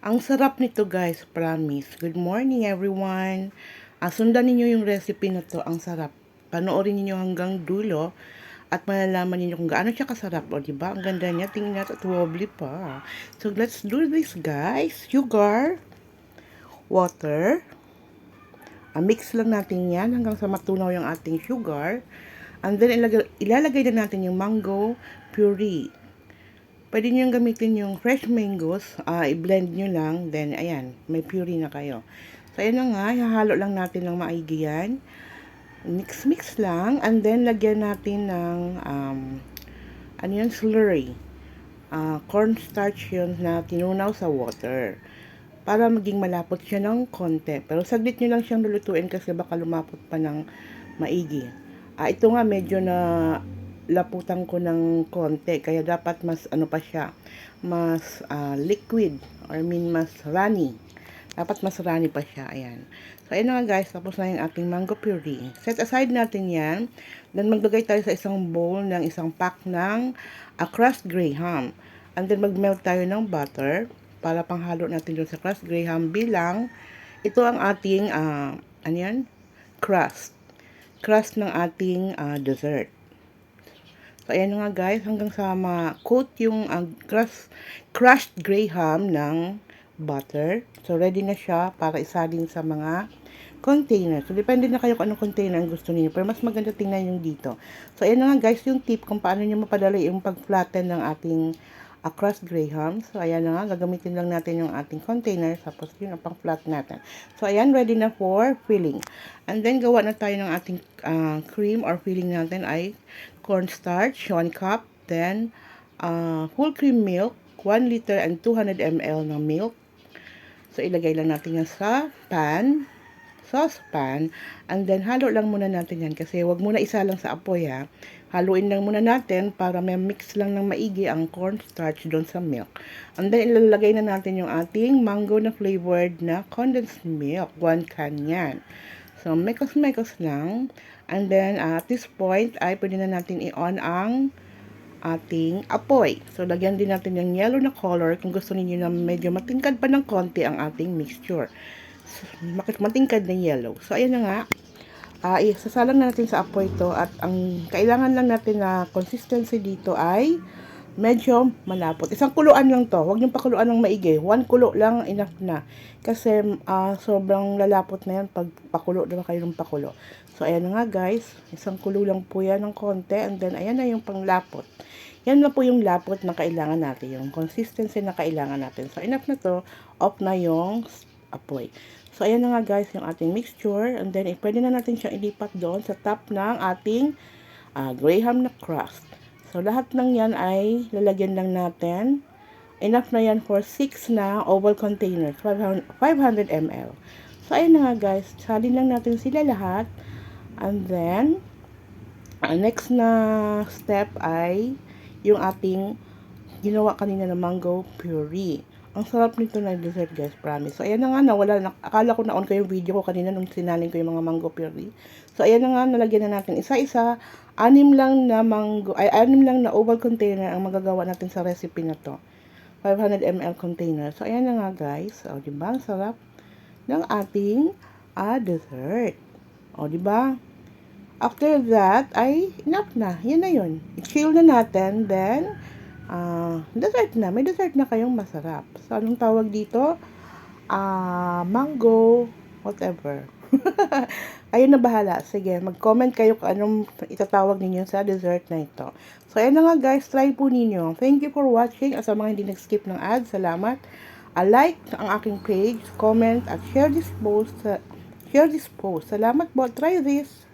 Ang sarap nito guys, promise. Good morning everyone. Ah, sundan ninyo yung recipe na to, ang sarap. Panoorin niyo hanggang dulo at malalaman niyo kung gaano siya kasarap. O diba? Ang ganda niya, tingnan at wobbly pa. So let's do this guys. Sugar, water, Ah, mix lang natin yan hanggang sa matunaw yung ating sugar. And then ilalagay na natin yung mango puree. Pwede nyo gamitin yung fresh mangoes, ah, i-blend nyo lang, then ayan, may puree na kayo. So ayan na nga, hahalo lang natin ng maigi yan. Mix-mix lang, and then lagyan natin ng, um, ano yun, slurry. Ah, cornstarch yun na tinunaw sa water. Para maging malapot siya ng konti. Pero saglit nyo lang siyang lulutuin kasi baka lumapot pa ng maigi. Ah, ito nga medyo na laputan ko ng konti. Kaya dapat mas ano pa siya mas ah, liquid or I mean mas runny. Dapat mas runny pa siya ayan. So ayun nga guys tapos na yung ating mango puree. Set aside natin yan. Then maglagay tayo sa isang bowl ng isang pack ng uh, crushed graham. And then magmelt tayo ng butter para panghalo natin doon sa crushed graham bilang ito ang ating uh, ano yan? Crust. Crust ng ating uh, dessert ayan nga guys, hanggang sa ma-coat yung uh, crushed, crushed graham ng butter. So, ready na siya para isalin sa mga container. So, depende na kayo kung anong container ang gusto niyo. Pero mas maganda tingnan yung dito. So, ayan nga guys, yung tip kung paano niyo mapadala yung pag-flatten ng ating uh, crushed graham. So, ayan na nga, gagamitin lang natin yung ating container. Tapos, yun ang pang-flat natin. So, ayan, ready na for filling. And then, gawa na tayo ng ating uh, cream or filling natin ay cornstarch, 1 cup. Then, uh, whole cream milk, 1 liter and 200 ml ng milk. So, ilagay lang natin yan sa pan, saucepan, and then halo lang muna natin yan kasi wag muna isa lang sa apoy ha. Haluin lang muna natin para may mix lang ng maigi ang cornstarch doon sa milk. And then ilalagay na natin yung ating mango na flavored na condensed milk, 1 can yan. So, mekos-mekos lang. And then, uh, at this point, ay pwede na natin i-on ang ating apoy. So, lagyan din natin yung yellow na color kung gusto niyo na medyo matingkad pa ng konti ang ating mixture. So, matingkad na yellow. So, ayan na nga. Uh, isasalang na natin sa apoy to at ang kailangan lang natin na consistency dito ay medyo malapot. Isang kuluan lang to. Huwag niyong pakuluan ng maigi. One kulo lang enough na. Kasi uh, sobrang lalapot na yan pag pakulo na kayo ng pakulo. So, ayan nga guys. Isang kulo lang po yan ng konti. And then, ayan na yung panglapot. Yan na po yung lapot na kailangan natin. Yung consistency na kailangan natin. So, enough na to. Off na yung apoy. So, ayan na nga guys yung ating mixture. And then, eh, pwede na natin siyang ilipat doon sa top ng ating uh, graham na crust. So, lahat ng yan ay lalagyan lang natin. Enough na yan for 6 na oval containers. 500, 500 ml. So, ayan na nga guys. Salin lang natin sila lahat. And then, ang next na step ay yung ating ginawa kanina na mango puree. Ang sarap nito na dessert guys, promise. So, ayan na nga, nawala na, akala ko na-on ko yung video ko kanina nung sinalin ko yung mga mango puree. So, ayan na nga, nalagyan na natin isa-isa. Anim lang na mango, ay anim lang na oval container ang magagawa natin sa recipe na to. 500 ml container. So, ayan na nga guys. O, diba? Ang sarap ng ating ah, dessert. O, diba? After that, ay enough na. Yan na yun. I-chill na natin. Then, uh, dessert na. May dessert na kayong masarap. So, anong tawag dito? Uh, mango, whatever. Ayun na bahala. Sige, mag-comment kayo kung anong itatawag ninyo sa dessert na ito. So, ayan na nga guys. Try po ninyo. Thank you for watching. At sa mga hindi nag-skip ng ads, salamat. A like ang aking page, comment, at share this post. Share this post. Salamat po. Try this.